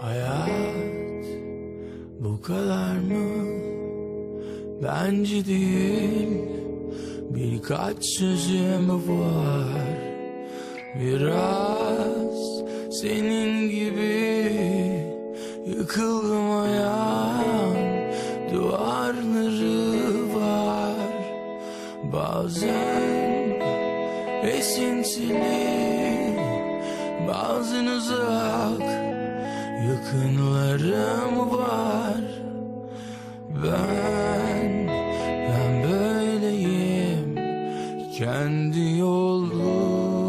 Hayat bu kadar mı? Bence değil. Birkaç sözüm var. Biraz senin gibi Yıkıldım ayağın Duvarları var. Bazen esintili Bazen uzak Yakınlarım var. Ben, ben böyleyim. Kendi yolumda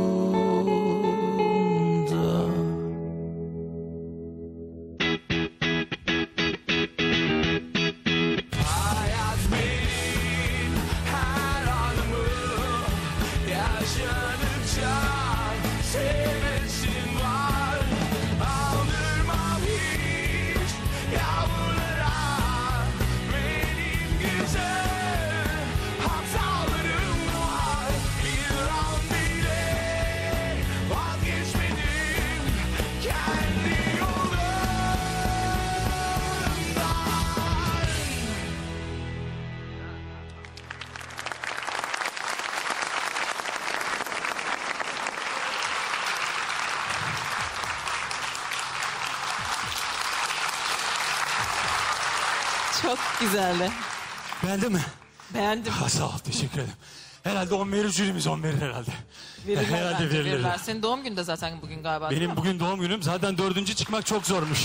Çok güzeldi. Beğendin mi? Beğendim. Ha, sağ ol teşekkür ederim. Herhalde 10 verir jürimiz 10 verir herhalde. Verirler herhalde bence, verilir. verirler. Senin doğum günü de zaten bugün galiba değil Benim mi? bugün doğum günüm. Zaten dördüncü çıkmak çok zormuş.